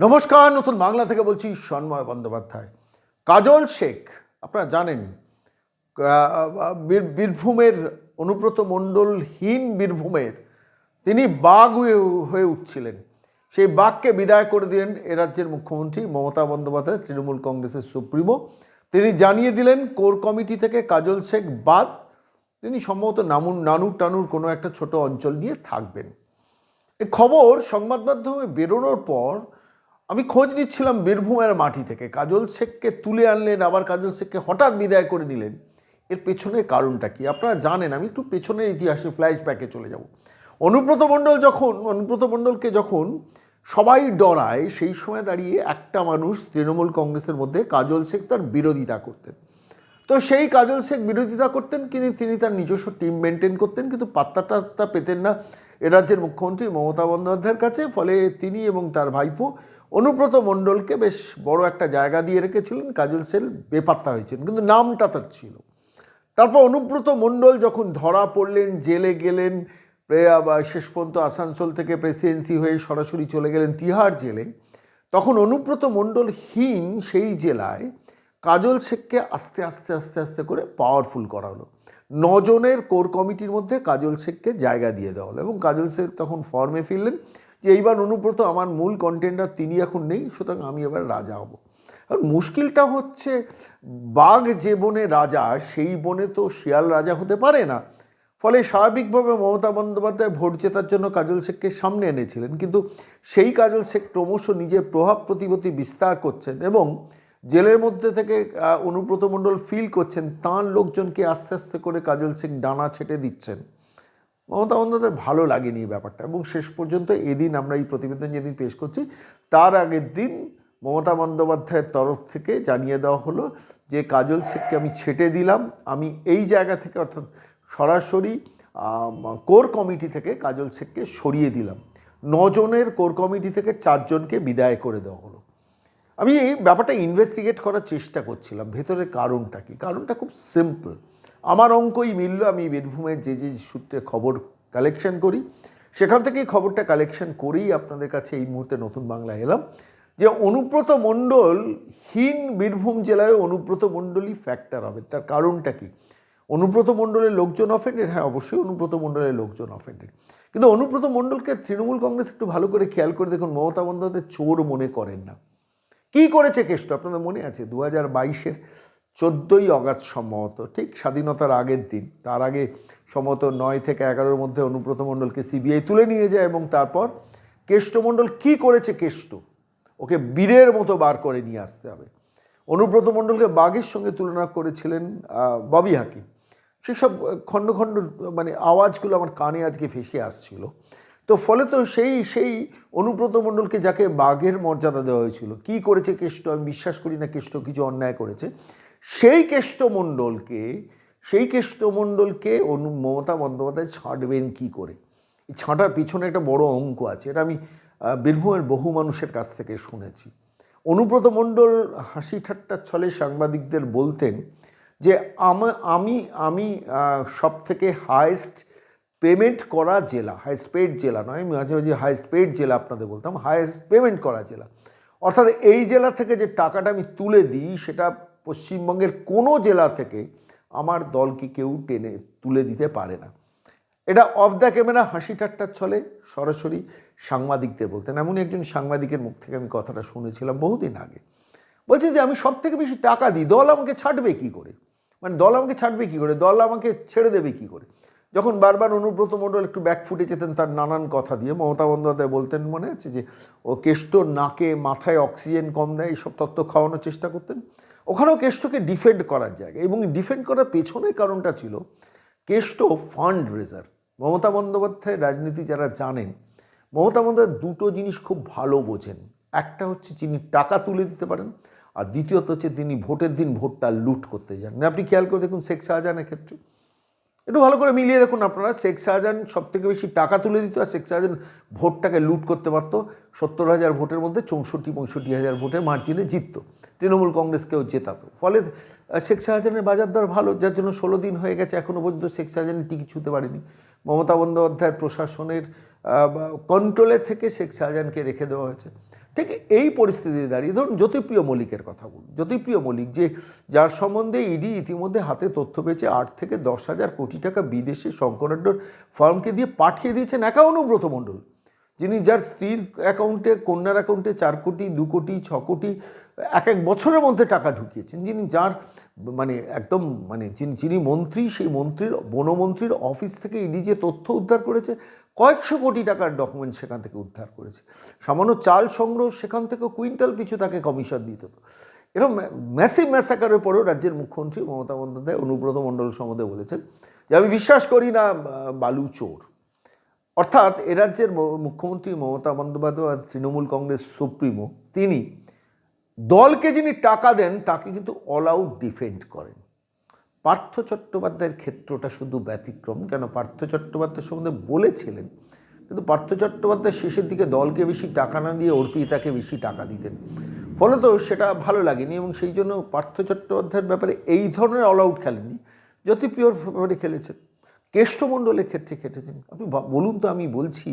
নমস্কার, নতুন বাংলা থেকে বলছি সন্ময় বন্দ্যোপাধ্যায়। কাজল শেখ, আপনারা জানেন বীরভূমের অনুব্রত মণ্ডলহীন বীরভূমের, তিনি বাঘ হয়ে উঠছিলেন। সেই বাঘকে বিদায় করে দিলেন এ রাজ্যের মুখ্যমন্ত্রী মমতা বন্দ্যোপাধ্যায়, তৃণমূল কংগ্রেসের সুপ্রিমো। তিনি জানিয়ে দিলেন, কোর কমিটি থেকে কাজল শেখ বাদ, তিনি সম্ভবত নামুন নানুর টানুর কোনো একটা ছোট অঞ্চল নিয়ে থাকবেন। এ খবর সংবাদ মাধ্যমে বেরোনোর পর আমি খোঁজ নিচ্ছিলাম বীরভূমের মাটি থেকে। কাজল শেখকে তুলে আনলেন, আবার কাজল শেখকে হঠাৎ বিদায় করে দিলেন। এর পেছনে কারণটা কি? আপনারা জানেন, আমি একটু পেছনের ইতিহাসে ফ্ল্যাশব্যাকে চলে যাব। অনুব্রত মণ্ডল যখন, অনুব্রত মণ্ডলকে যখন সবাই ডরায়, সেই সময় দাঁড়িয়ে একটা মানুষ তৃণমূল কংগ্রেসের মধ্যে কাজল শেখ তার বিরোধিতা করতেন। তো সেই কাজল শেখ বিরোধিতা করতেন, কিন্তু তিনি তার নিজস্ব টিম মেনটেন করতেন, কিন্তু পাত্তাটা পেতেন না। এ রাজ্যের মুখ্যমন্ত্রী মমতা বন্দ্যোপাধ্যায়ের কাছে, ফলে তিনি এবং তার ভাইপো অনুব্রত মণ্ডলকে বেশ বড় একটা জায়গা দিয়ে রেখেছিলেন, কাজল সেল বেপাত্তা হয়েছিলেন কিন্তু নামটা তার ছিল। তারপর অনুব্রত মণ্ডল যখন ধরা পড়লেন, জেলে গেলেন শেষ পর্যন্ত আসানসোল থেকে প্রেসিডেন্সি হয়ে সরাসরি চলে গেলেন তিহার জেলে, তখন অনুব্রত মণ্ডল মণ্ডলহীন সেই জেলায় কাজল শেখকে আস্তে আস্তে আস্তে আস্তে করে পাওয়ারফুল করা হলো নজনের কোর কমিটির মধ্যে কাজল শেখকে জায়গা দিয়ে দেওয়া হলো এবং কাজল শেখ তখন ফর্মে ফিরলেন। যে এইবার অনুব্রত আমার মূল কন্টেন্ডার তিনি এখন নেই, সুতরাং আমি এবার রাজা হব। আর মুশকিলটা হচ্ছে, বাঘ যে বনে রাজা, সেই বনে তো শিয়াল রাজা হতে পারে না। ফলে স্বাভাবিকভাবে মমতা বন্দ্যোপাধ্যায় ভোট জেতার জন্য কাজল শেখকে সামনে এনেছিলেন। কিন্তু সেই কাজল শেখ ক্রমশ নিজের প্রভাব প্রতিপত্তি বিস্তার করছেন এবং জেলের মধ্যে থেকে অনুব্রত মণ্ডল ফিল করছেন, তাঁর লোকজনকে আস্তে আস্তে করে কাজল শেখ ডানা ছেটে দিচ্ছেন। মমতা বন্দ্যোপাধ্যায় ভালো লাগেনি ব্যাপারটা এবং শেষ পর্যন্ত এদিন আমরা এই প্রতিবেদন যেদিন পেশ করছি, তার আগের দিন মমতা বন্দ্যোপাধ্যায়ের তরফ থেকে জানিয়ে দেওয়া হলো যে, কাজল শেখকে আমি ছেটে দিলাম। আমি এই জায়গা থেকে অর্থাৎ সরাসরি কোর কমিটি থেকে কাজল শেখকে সরিয়ে দিলাম। নজনের কোর কমিটি থেকে চারজনকে বিদায় করে দেওয়া হলো। আমি এই ব্যাপারটা ইনভেস্টিগেট করার চেষ্টা করছিলাম। ভেতরের কারণটা কি? কারণটা খুব সিম্পল আমার অঙ্কই মিলল, আমি বীরভূমের যে যে সূত্রে খবর কালেকশন করি, সেখান থেকেই খবরটা কালেকশন করেই আপনাদের কাছে এই মুহূর্তে নতুন বাংলা এলাম যে অনুব্রত মণ্ডল, হীন বীরভূম জেলায় অনুব্রত মণ্ডলই ফ্যাক্টর হবে। তার কারণটা কি? অনুব্রত মণ্ডলের লোকজন অফেন্ডেড হ্যাঁ অবশ্যই অনুব্রত মণ্ডলের লোকজন অফেন্ডেড কিন্তু অনুব্রত মণ্ডলকে তৃণমূল কংগ্রেস একটু ভালো করে খেয়াল করে দেখুন, মমতা বন্দ্যোপাধ্যায় চোর মনে করেন না। কি করেছে কেষ্ট? আপনাদের মনে আছে? দু হাজার বাইশের চোদ্দোই অগাস্ট সম্ভবত, ঠিক স্বাধীনতার আগের দিন। তার আগে সম্ভবত নয় থেকে এগারোর মধ্যে অনুব্রত মণ্ডলকে সিবিআই তুলে নিয়ে যায় এবং তারপর কেষ্টমণ্ডল কি করেছে কেষ্ট? ওকে বীরের মতো বার করে নিয়ে আসতে হবে। অনুব্রত মণ্ডলকে বাঘের সঙ্গে তুলনা করেছিলেন ববি হাকিম। সেসব খণ্ড খণ্ড মানে আওয়াজগুলো আমার কানে আজকে ভেসে আসছিল। তো ফলে তো সেই সেই অনুব্রত মণ্ডলকে যাকে বাঘের মর্যাদা দেওয়া হয়েছিল, কি করেছে কেষ্ট? আমি বিশ্বাস করি না কেষ্ট কিছু অন্যায় করেছে। সেই কেষ্টমণ্ডলকে সেই কেষ্টমণ্ডলকে অনু, মমতা বন্দ্যোপাধ্যায় ছাঁটবেন কি করে? এই ছাঁটার পিছনে একটা বড় অঙ্ক আছে, এটা আমি বীরভূমের বহু মানুষের কাছ থেকে শুনেছি। অনুব্রত মণ্ডল হাসি ঠাট্টার ছলে সাংবাদিকদের বলতেন যে, আমা- আমি সব থেকে হায়েস্ট পেমেন্ট করা জেলা হাইস্ট পেড জেলা নয়, আমি মাঝে মাঝে হাইস্ট পেড জেলা আপনাদের বলতাম হায়েস্ট পেমেন্ট করা জেলা। অর্থাৎ এই জেলা থেকে যে টাকাটা আমি তুলে দিই, সেটা পশ্চিমবঙ্গের কোনো জেলা থেকে আমার দলকে কেউ টেনে তুলে দিতে পারে না। এটা অফ দ্য ক্যামেরা হাসি ঠাট্টার ছলে সরাসরি সাংবাদিকদের বলতেন। এমনই একজন সাংবাদিকের মুখ থেকে আমি কথাটা শুনেছিলাম বহুদিন আগে। বলছে যে, আমি সব থেকে বেশি টাকা দিই, দল আমাকে ছাড়বে কি করে? মানে দল আমাকে ছাড়বে কি করে? দল আমাকে ছেড়ে দেবে কি করে? যখন বারবার অনুব্রত মণ্ডল একটু ব্যাক ফুটে যেতেন, তার নানান কথা দিয়ে মমতা বন্দ্যোপাধ্যায় বলতেন মনে আছে যে, ও কেষ্ট নাকে মাথায় অক্সিজেন কম দেয় এইসব তত্ত্ব খাওয়ানোর চেষ্টা করতেন। ওখানেও কেষ্টকে ডিফেন্ড করার জায়গা। এবং ডিফেন্ড করার পেছনে কারণটা ছিল কেষ্ট ফান্ড রেজার মমতা বন্দ্যোপাধ্যায় রাজনীতি যারা জানেন, মমতা বন্দ্যোপাধ্যায় দুটো জিনিস খুব ভালো বোঝেন। একটা হচ্ছে যিনি টাকা তুলে দিতে পারেন, আর দ্বিতীয়ত হচ্ছে তিনি ভোটের দিন ভোটটা লুট করতে যান। আপনি খেয়াল করে দেখুন শেখ শাহজাহানের ক্ষেত্রে। একটু ভালো করে মিলিয়ে দেখুন আপনারা, শেখ শাহজাহান সব থেকে বেশি টাকা তুলে দিত আর শেখ শাহজাহান ভোটটাকে লুট করতে পারতো। সত্তর হাজার ভোটের মধ্যে চৌষট্টি, পঁয়ষট্টি হাজার ভোটের মার্জিনে জিততো। তৃণমূল কংগ্রেসকেও জেতাতো। ফলে শেখ শাহজাহানের বাজার দর ভালো, যার জন্য ষোলো দিন হয়ে গেছে এখনও পর্যন্ত শেখ শাহজাহানের টিকি ছুতে পারেনি। মমতা বন্দ্যোপাধ্যায়ের প্রশাসনের কন্ট্রোলে থেকে শেখ শাহজাহানকে রেখে দেওয়া হয়েছে। ঠিক এই পরিস্থিতিতে দাঁড়িয়ে, ধরুন জ্যোতিপ্রিয় মল্লিকের কথা বলুন। জ্যোতিপ্রিয় মল্লিক যে, যার সম্বন্ধে ইডি ইতিমধ্যে হাতে তথ্য পেয়েছে, আট থেকে দশ হাজার কোটি টাকা বিদেশে শঙ্করাড্ডর ফার্মকে দিয়ে পাঠিয়ে দিয়েছেন একা অনুব্রত মণ্ডল। যিনি যার স্ত্রীর অ্যাকাউন্টে কন্যার অ্যাকাউন্টে চার কোটি, দু কোটি, ছ কোটি এক এক বছরের মধ্যে টাকা ঢুকিয়েছেন। যিনি যার মানে একদম মানে যিনি যিনি মন্ত্রী, সেই মন্ত্রীর, বনমন্ত্রীর অফিস থেকে ইডি যে তথ্য উদ্ধার করেছে, কয়েকশো কোটি টাকার ডকুমেন্ট সেখান থেকে উদ্ধার করেছে। সামান্য চাল সংগ্রহ সেখান থেকে কুইন্টাল পিছু তাকে কমিশন দিতে। হতো এরকম ম্যাসিভ ম্যাসাকারের পরেও রাজ্যের মুখ্যমন্ত্রী মমতা বন্দ্যোপাধ্যায় অনুব্রত মণ্ডল সম্বন্ধে বলেছেন যে, আমি বিশ্বাস করি না, বালু চোর। অর্থাৎ এ রাজ্যের মুখ্যমন্ত্রী মমতা বন্দ্যোপাধ্যায় তৃণমূল কংগ্রেস সুপ্রিমো, তিনি দলকে যিনি টাকা দেন, তাকে কিন্তু অল আউট ডিফেন্ড করেন। পার্থ চট্টোপাধ্যায়ের ক্ষেত্রটা শুধু ব্যতিক্রম, কেন পার্থ চট্টোপাধ্যায় সম্বন্ধে বলেছিলেন, কিন্তু পার্থ চট্টোপাধ্যায় শেষের দিকে দলকে বেশি টাকা না দিয়ে অর্পিতাকে বেশি টাকা দিতেন। ফলত সেটা ভালো লাগেনি এবং সেই জন্য পার্থ চট্টোপাধ্যায়ের ব্যাপারে এই ধরনের অল আউট খেলেননি। জ্যোতিপ্রিয়র ব্যাপারে খেলেছেন, কেষ্টমণ্ডলের ক্ষেত্রে খেটেছেন। আপনি বলুন তো আমি বলছি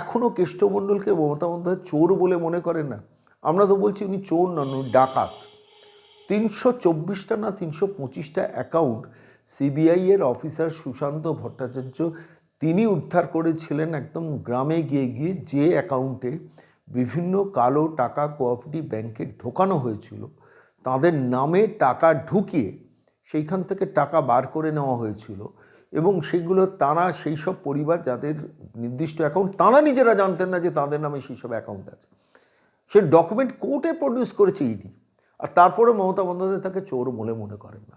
এখনও কেষ্টমণ্ডলকে মমতা বন্দ্যোপাধ্যায় চোর বলে মনে করেন না? আমরা তো বলছি উনি চোর নন ডাকাত। তিনশো চব্বিশটা না তিনশো পঁচিশটা অ্যাকাউন্ট সিবিআই এর অফিসার সুশান্ত ভট্টাচার্য, তিনি উদ্ধার করেছিলেন একদম গ্রামে গিয়ে গিয়ে যে অ্যাকাউন্টে বিভিন্ন কালো টাকা কোঅপারেটিভ ব্যাংকে ঢোকানো হয়েছিল, তাদের নামে টাকা ঢুকিয়ে সেইখান থেকে টাকা বার করে নেওয়া হয়েছিল এবং সেগুলো তারা, সেই সব পরিবার যাদের নির্দিষ্ট অ্যাকাউন্ট তারা নিজেরা জানতেন না যে তাদের নামে সেই সব অ্যাকাউন্ট আছে। সে ডকুমেন্ট কোর্টে প্রডিউস করেছে ইডি আর তারপরে মমতা বন্দ্যোপাধ্যায় তাকে চোর বলে মনে করেন না।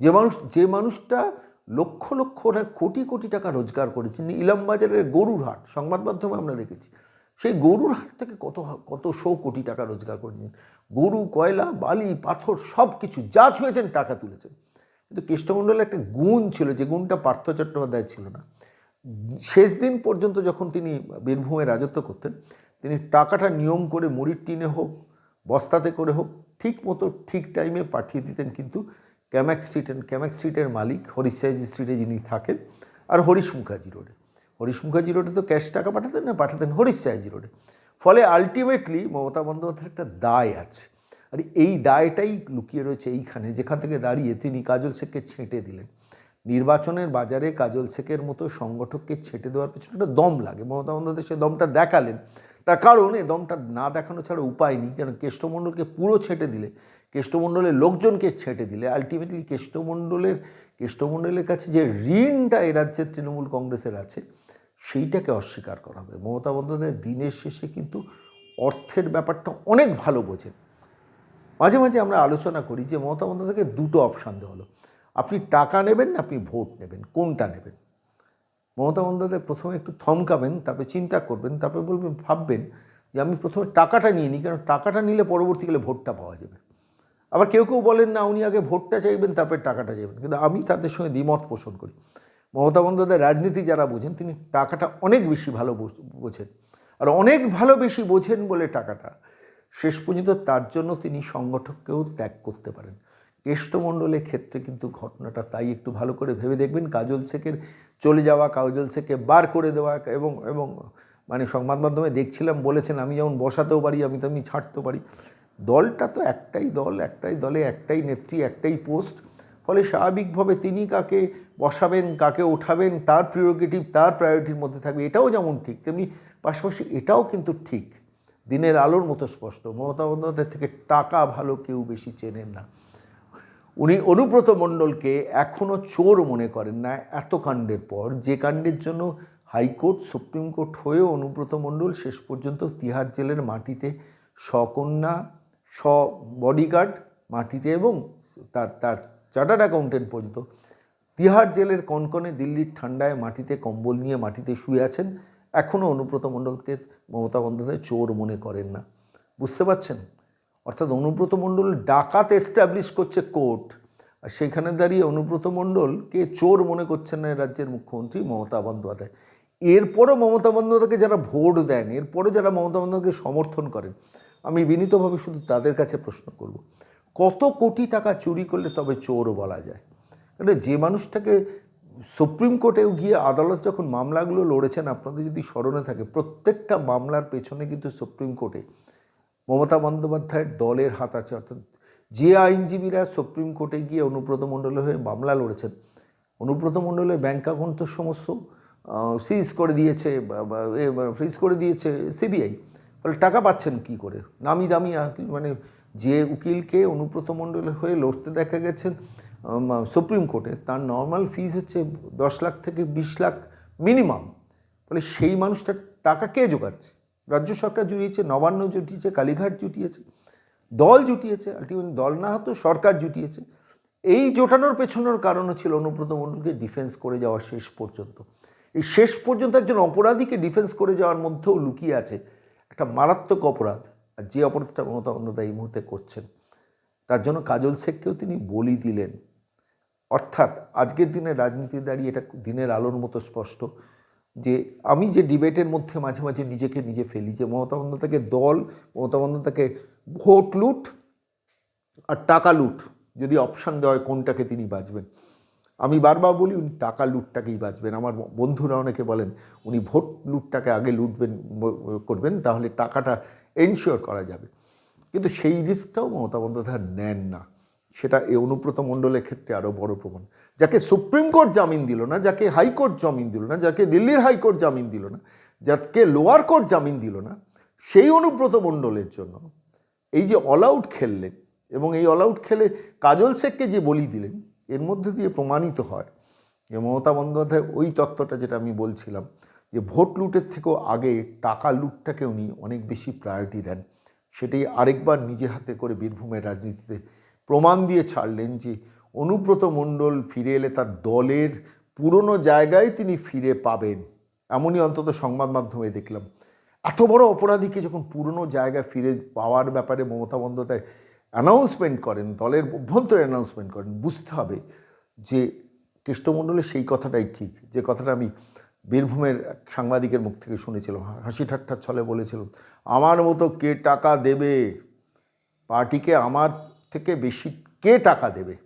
যে মানুষ, যে মানুষটা লক্ষ লক্ষ কোটি কোটি টাকা রোজগার করেছেন ইলামবাজারের গরুর হাট, সংবাদ মাধ্যমে আমরা দেখেছি, সেই গরুর হাট থেকে কত কত শো কোটি টাকা রোজগার করেছেন। গরু, কয়লা, বালি, পাথর সব কিছু যা ছুঁয়েছেন টাকা তুলেছেন। কিন্তু কৃষ্ণমণ্ডলের একটা গুণ ছিল, যে গুণটা পার্থ চট্টোপাধ্যায় ছিল না। শেষ দিন পর্যন্ত যখন তিনি বীরভূমে রাজত্ব করতেন তিনি টাকাটা নিয়ম করে মুড়ির টিনে হোক, বস্তাতে করে হোক, ঠিক মতো ঠিক টাইমে পাঠিয়ে দিতেন কিন্তু ক্যাম্যাক স্ট্রিট ক্যাম্যাক স্ট্রিটের মালিক হরিশ সাইজি স্ট্রিটে যিনি থাকেন আর হরিশ মুখার্জি রোডে হরিশ মুখার্জি রোডে তো ক্যাশ টাকা পাঠাতেন না, পাঠাতেন হরিশ সাইজি রোডে ফলে আলটিমেটলি মমতা বন্দ্যোপাধ্যায়ের একটা দায় আছে। আর এই দায়টাই লুকিয়ে রয়েছে এইখানে, যেখান থেকে দাঁড়িয়ে তিনি কাজল শেখকে ছেঁটে দিলেন। নির্বাচনের বাজারে কাজল শেখের মতো সংগঠককে ছেঁটে দেওয়ার পেছনে একটা দম লাগে। মমতা বন্দ্যোপাধ্যায় সে দমটা দেখালেন। তার কারণ এ দমটা না দেখানো ছাড়া উপায় নেই কারণ কেষ্টমণ্ডলকে পুরো ছেটে দিলে, কেষ্টমণ্ডলের লোকজনকে ছেটে দিলে আলটিমেটলি কেষ্টমণ্ডলের কেষ্টমণ্ডলের কাছে যে ঋণটা এ রাজ্যের তৃণমূল কংগ্রেসের আছে, সেইটাকে অস্বীকার করা হবে। মমতা বন্দ্যোপাধ্যায় দিনের শেষে কিন্তু অর্থের ব্যাপারটা অনেক ভালো বোঝেন। মাঝে মাঝে আমরা আলোচনা করি যে মমতা বন্দ্যোপাধ্যায়কে দুটো অপশান দেওয়া হলো। আপনি টাকা নেবেন না আপনি ভোট নেবেন, কোনটা নেবেন? মমতা বন্দ্যোপাধ্যায় প্রথমে একটু থমকাবেন, তারপরে চিন্তা করবেন, তারপরে বলবেন, ভাববেন যে আমি প্রথমে টাকাটা নিয়ে নিই, কারণ টাকাটা নিলে পরবর্তীকালে ভোটটা পাওয়া যাবে। আবার কেউ কেউ বলেন, না, উনি আগে ভোটটা চাইবেন, তারপরে টাকাটা চাইবেন। কিন্তু আমি তাদের সঙ্গে দ্বিমত পোষণ করি। মমতা বন্দ্যোপাধ্যায় রাজনীতি যারা বোঝেন, তিনি টাকাটা অনেক বেশি ভালো বোঝ- বোঝেন। আর অনেক ভালো বেশি বোঝেন বলে টাকাটা। শেষ পর্যন্ত তার জন্য তিনি সংগঠককেও ত্যাগ করতে পারেন। কেষ্টমণ্ডলের ক্ষেত্রে কিন্তু ঘটনাটা তাই একটু ভালো করে ভেবে দেখবেন। কাজল শেখের চলে যাওয়া, কাজল শেখকে বার করে দেওয়া এবং এবং মানে সংবাদ মাধ্যমে দেখছিলাম, বলেছেন, আমি যেমন বসাতেও পারি, আমি তেমনি ছাড়তেও পারি। দলটা তো একটাই দল, একটাই দলে, একটাই নেত্রী, একটাই পোস্ট। ফলে স্বাভাবিকভাবে তিনি কাকে বসাবেন, কাকে ওঠাবেন, তার প্রিয়োগেটিভ তার প্রায়োরিটির মধ্যে থাকবে, এটাও যেমন ঠিক, তেমনি পাশাপাশি এটাও কিন্তু ঠিক। দিনের আলোর মতো স্পষ্ট। মমতা বন্দ্যোপাধ্যায় থেকে টাকা ভালো কেউ বেশি চেনেন না। উনি অনুব্রত মণ্ডলকে এখনও চোর মনে করেন না এত কাণ্ডের পর। যে কাণ্ডের জন্য হাইকোর্ট, সুপ্রিম কোর্ট হয়েও অনুব্রত মণ্ডল শেষ পর্যন্ত তিহার জেলের মাটিতে সকন্যা, স বডিগার্ড মাটিতে এবং তার তার চার্টার্ড অ্যাকাউন্টেন্ট পর্যন্ত তিহার জেলের কনকনে দিল্লির ঠান্ডায় মাটিতে কম্বল নিয়ে মাটিতে শুয়ে আছেন। এখনও অনুব্রত মণ্ডলকে মমতা বন্দ্যোপাধ্যায় চোর মনে করেন না। বুঝতে পারছেন? অর্থাৎ অনুব্রত মণ্ডল ডাকাত এস্টাবলিশ করছে কোর্ট। আর সেখানে দাঁড়িয়ে অনুব্রত মণ্ডলকে চোর মনে করছেন না রাজ্যের মুখ্যমন্ত্রী মমতা বন্দ্যোপাধ্যায়। এরপরও মমতা বন্দ্যোপাধ্যায়কে যারা ভোট দেন, এরপরও যারা মমতা বন্দ্যোপাধ্যায়কে সমর্থন করেন, আমি বিনীতভাবে শুধু তাদের কাছে প্রশ্ন করব, কত কোটি টাকা চুরি করলে তবে চোর বলা যায়? কারণ যে মানুষটাকে সুপ্রিম কোর্টেও গিয়ে আদালত যখন মামলাগুলো লড়েছেন, আপনাদের যদি স্মরণে থাকে, প্রত্যেকটা মামলার পেছনে কিন্তু সুপ্রিম কোর্টে মমতা বন্দ্যোপাধ্যায়ের দলের হাত আছে, অর্থাৎ যে আইনজীবীরা সুপ্রিম কোর্টে গিয়ে অনুব্রত মণ্ডলের হয়ে মামলা লড়েছেন, অনুব্রত মণ্ডলের ব্যাংক অ্যাকাউন্ট তো সমস্ত সিজ করে দিয়েছে ফ্রিজ করে দিয়েছে সিবিআই ফলে টাকা পাচ্ছেন কি করে? নামি দামি মানে যে উকিলকে অনুব্রত মণ্ডলের হয়ে লড়তে দেখা গেছেন সুপ্রিম কোর্টে, তার নর্মাল ফিজ হচ্ছে দশ লাখ থেকে বিশ লাখ মিনিমাম ফলে সেই মানুষটার টাকা কে জোগাচ্ছে? রাজ্য সরকার জুটিয়েছে, নবান্ন জুটিয়েছে, কালীঘাট জুটিয়েছে, দল জুটিয়েছে আলটিমেট দল না হতো সরকার জুটিয়েছে। এই জোটানোর পেছনের কারণও ছিল অনুব্রত মণ্ডলকে ডিফেন্স করে যাওয়া শেষ পর্যন্ত। এই শেষ পর্যন্ত একজন অপরাধীকে ডিফেন্স করে যাওয়ার মধ্যেও লুকিয়ে আছে একটা মারাত্মক অপরাধ। আর যে অপরাধটা মমতা বন্দ্যোপাধ্যায় এই মুহূর্তে করছেন, তার জন্য কাজল শেখকেও তিনি বলি দিলেন। অর্থাৎ আজকের দিনে রাজনীতি দাঁড়িয়ে এটা দিনের আলোর মতো স্পষ্ট। যে আমি যে ডিবেটের মধ্যে মাঝে মাঝে নিজেকে নিজে ফেলি যে মমতা বন্দ্যোপাধ্যায়কে দল, মমতা বন্দ্যোপাধ্যায়কে ভোট লুট আর টাকা লুট, যদি অপশান দেওয়া হয় কোনটাকে তিনি বাঁচবেন। আমি বারবার বলি উনি টাকা লুটটাকেই বাঁচবেন। আমার বন্ধুরা অনেকে বলেন, উনি ভোট লুটটাকে আগে লুটবেন, করবেন, তাহলে টাকাটা এনশিওর করা যাবে। কিন্তু সেই রিস্কটাও মমতা বন্দ্যোপাধ্যায় নেন না। সেটা এই অনুব্রত মণ্ডলের ক্ষেত্রে আরও বড় প্রমাণ। যাকে সুপ্রিম কোর্ট জামিন দিল না, যাকে হাইকোর্ট জামিন দিল না, যাকে দিল্লির হাইকোর্ট জামিন দিল না, যাকে লোয়ার কোর্ট জামিন দিল না, সেই অনুব্রত মণ্ডলের জন্য এই যে অল আউট খেললেন এবং এই অল আউট খেলে কাজল শেখকে যে বলি দিলেন, এর মধ্যে দিয়ে প্রমাণিত হয় যে মমতা বন্দ্যোপাধ্যায় ওই তত্ত্বটা যেটা আমি বলছিলাম যে ভোট লুটের থেকেও আগে টাকা লুটটাকে উনি অনেক বেশি প্রায়োরিটি দেন। সেটাই আরেকবার নিজে হাতে করে বীরভূমের রাজনীতিতে প্রমাণ দিয়ে ছাড়লেন যে অনুব্রত মণ্ডল ফিরে এলে তার দলের পুরনো জায়গায় তিনি ফিরে পাবেন। এমনই অন্তত সংবাদ মাধ্যমে দেখলাম। এত বড় অপরাধীকে যখন পুরনো জায়গায় ফিরে পাওয়ার ব্যাপারে মমতা বন্দ্যোপাধ্যায় অ্যানাউন্সমেন্ট করেন, দলের অভ্যন্তরে অ্যানাউন্সমেন্ট করেন, বুঝতে হবে যে কৃষ্ণমণ্ডলের সেই কথাটাই ঠিক। যে কথাটা আমি বীরভূমের এক সাংবাদিকের মুখ থেকে শুনেছিলাম। হাসি ঠাট্টার ছলে বলেছিলাম, আমার মতো কে টাকা দেবে? পার্টিকে আমার থেকে বেশি কে টাকা দেবে?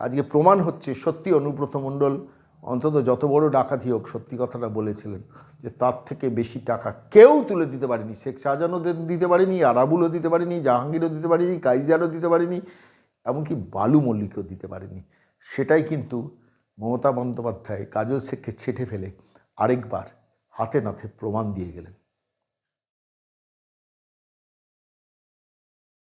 আজকে প্রমাণ হচ্ছে সত্যি অনুব্রত মণ্ডল অন্তত যত বড় ডাকাতি হোক, সত্যি কথাটা বলেছিলেন যে তার থেকে বেশি টাকা কেউ তুলে দিতে পারেনি। শেখ শাহজাহানও দিতে পারেনি, আরাবুলও দিতে পারেনি, জাহাঙ্গীরও দিতে পারেনি, কাইজারও দিতে পারেনি, এমনকি বালু মল্লিকও দিতে পারেনি। সেটাই কিন্তু মমতা বন্দ্যোপাধ্যায় কাজল শেখকে ছেটে ফেলে আরেকবার হাতে নাতে প্রমাণ দিয়ে গেলেন।